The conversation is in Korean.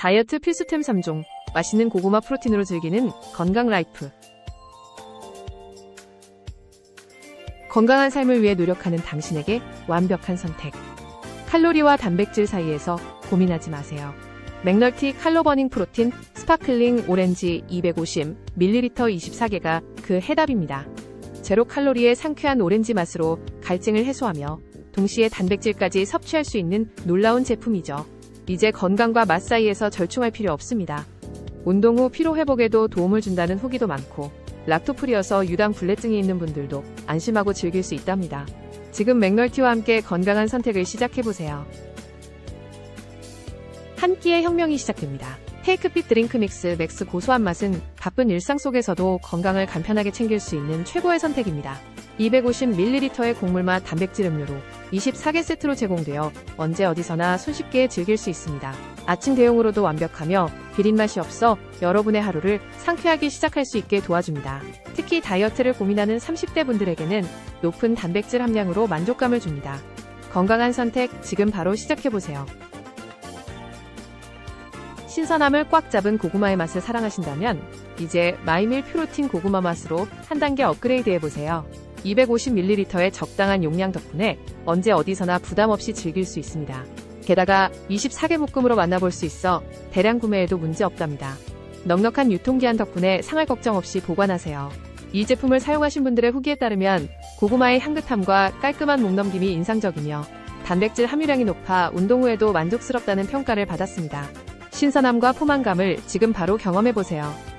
다이어트 필수템 3종. 맛있는 고구마 프로틴으로 즐기는 건강 라이프. 건강한 삶을 위해 노력하는 당신에게 완벽한 선택. 칼로리와 단백질 사이에서 고민하지 마세요. 맥널티 칼로버닝 프로틴 스파클링 오렌지 250ml 24개가 그 해답입니다. 제로 칼로리의 상쾌한 오렌지 맛으로 갈증을 해소하며 동시에 단백질까지 섭취할 수 있는 놀라운 제품이죠. 이제 건강과 맛 사이에서 절충할 필요 없습니다. 운동 후 피로 회복에도 도움을 준다는 후기도 많고 락토프리여서 유당 불내증이 있는 분들도 안심하고 즐길 수 있답니다. 지금 맥널티와 함께 건강한 선택을 시작해보세요. 한 끼의 혁명이 시작됩니다. 테이크핏 드링크 믹스 맥스 고소한 맛은 바쁜 일상 속에서도 건강을 간편하게 챙길 수 있는 최고의 선택입니다. 250ml의 곡물맛 단백질 음료로 24개 세트로 제공되어 언제 어디서나 손쉽게 즐길 수 있습니다. 아침 대용으로도 완벽하며 비린 맛이 없어 여러분의 하루를 상쾌하게 시작할 수 있게 도와줍니다. 특히 다이어트를 고민하는 30대 분들에게는 높은 단백질 함량으로 만족감을 줍니다. 건강한 선택 지금 바로 시작해보세요. 신선함을 꽉 잡은 고구마의 맛을 사랑하신다면 이제 마이밀 퓨로틴 고구마 맛으로 한 단계 업그레이드 해보세요. 250ml의 적당한 용량 덕분에 언제 어디서나 부담 없이 즐길 수 있습니다. 게다가 24개 묶음으로 만나볼 수 있어 대량 구매에도 문제 없답니다. 넉넉한 유통기한 덕분에 상할 걱정 없이 보관하세요. 이 제품을 사용하신 분들의 후기에 따르면 고구마의 향긋함과 깔끔한 목넘김이 인상적이며 단백질 함유량이 높아 운동 후에도 만족스럽다는 평가를 받았습니다. 신선함과 포만감을 지금 바로 경험해보세요.